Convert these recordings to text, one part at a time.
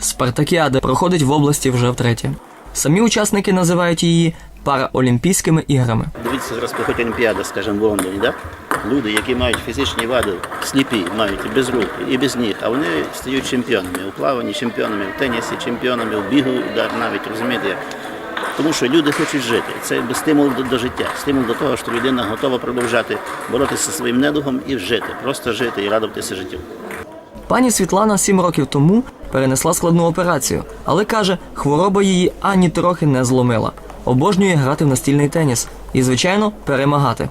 Спартакіада проходить в області вже втретє. Самі учасники називають її параолімпійськими іграми. Дивіться, зараз проходить Олімпіада, скажімо, в Лондоні, да? Люди, які мають фізичні вади, сліпі, мають і без рук, і без ніг, а вони стають чемпіонами у плаванні, чемпіонами в тенісі, чемпіонами в бігу, да, навіть розумієте. як. Тому що люди хочуть жити. Це стимул до, до життя, стимул до того, що людина готова продовжати боротися зі своїм недугом і жити, просто жити і радуватися життю. Пані Світлана сім років тому перенесла складну операцію, але каже, хвороба її ані трохи не зломила. Обожнює грати в настільний теніс і, звичайно, перемагати.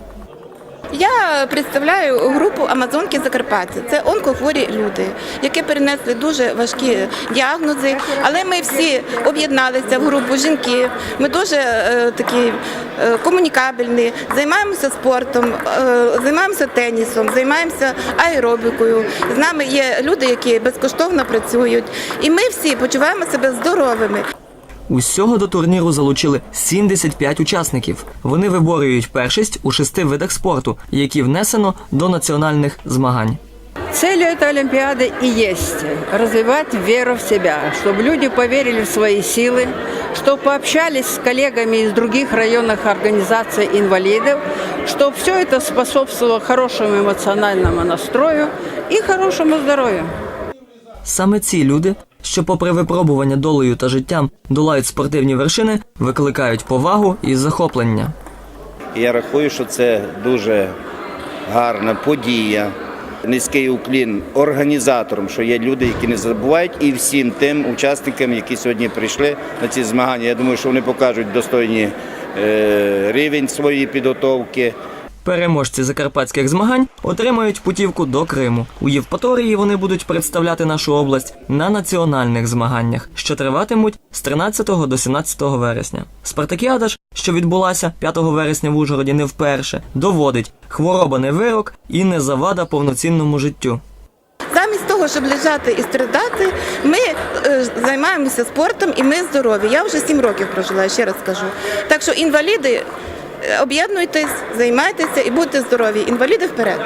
Представляю групу Амазонки Закарпаття. Це онкохворі люди, які перенесли дуже важкі діагнози. Але ми всі об'єдналися в групу жінки. Ми дуже е, такі е, комунікабельні, займаємося спортом, е, займаємося тенісом, займаємося аеробікою. З нами є люди, які безкоштовно працюють, і ми всі почуваємо себе здоровими. Усього до турніру залучили 75 учасників. Вони виборюють першість у шести видах спорту, які внесено до національних змагань. Целью этой Олимпиады и есть развивать веру в себя, чтобы люди поверили в свои силы, чтобы пообщались с коллегами из других районных организаций инвалидов, чтобы все это способствовало хорошему эмоциональному настрою и хорошему здоровью. Саме ці люди, що, попри випробування долею та життям, долають спортивні вершини, викликають повагу і захоплення. Я рахую, що це дуже гарна подія. Низький уклін організаторам, що є люди, які не забувають, і всім тим учасникам, які сьогодні прийшли на ці змагання. Я думаю, що вони покажуть достойні е, рівень своєї підготовки. Переможці закарпатських змагань отримають путівку до Криму. У Євпаторії вони будуть представляти нашу область на національних змаганнях, що триватимуть з 13 до 17 вересня. Спартакіада ж, що відбулася 5 вересня в Ужгороді не вперше, доводить хвороба не вирок і не завада повноцінному життю. Замість того, щоб лежати і страдати, ми е, займаємося спортом і ми здорові. Я вже сім років прожила, ще раз скажу. Так що інваліди, об'єднуйтесь, займайтеся і будьте здорові. Інваліди вперед.